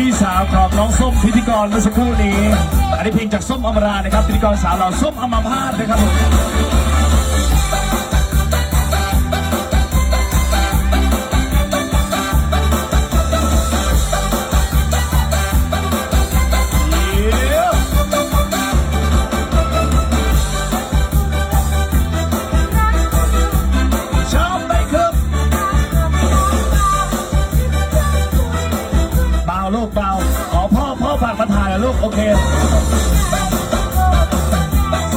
พี่สาวของน้องส้มพิธีกรเมื่อสักครู่นี้ อันนี้เพลงจากส้มอมรานะครับพิธีกรสาวเราส้มอมพาตนะครับผม ลูกเบาขอพ่อพ่อฝากมาถ่ายอะลูกโอเค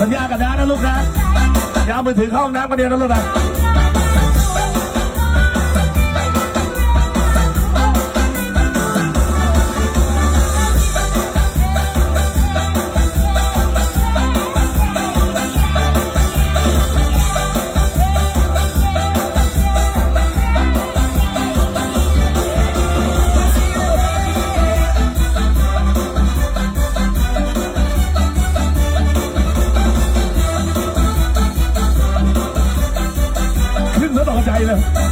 สัญญากับน้านะลูกนะอยาเอามือถือเข้าห้องน้ำมาเดียวนะลูกนะ Yeah.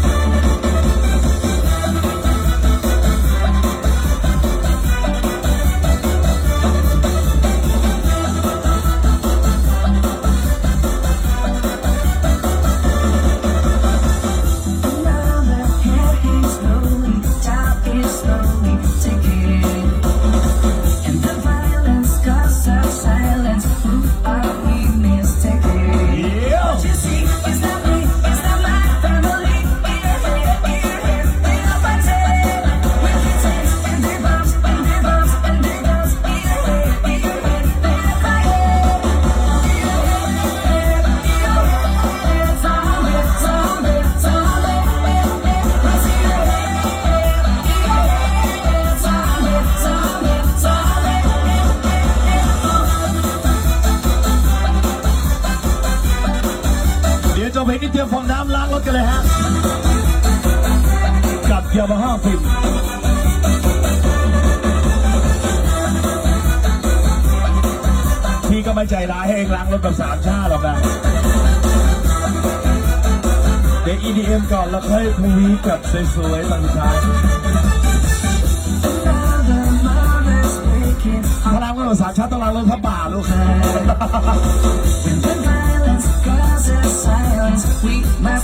เพลงนี้เตรียมฟองน้ำล้างรถกันเลยฮะ กับยามาฮ่าฟิล์มพี่ก็ไม่ใจร้ายให้เองล้างรถแบบสามชาหรอกนะเดี๋ยว EDM ก่อนแล้วค่อยพรุ่งนี้กับสวยๆตอนสุดท้าย Another mother's waking ถ้าล้างรถแบบสามชาต้องล้างรถพระป่าลูก When the sweet, my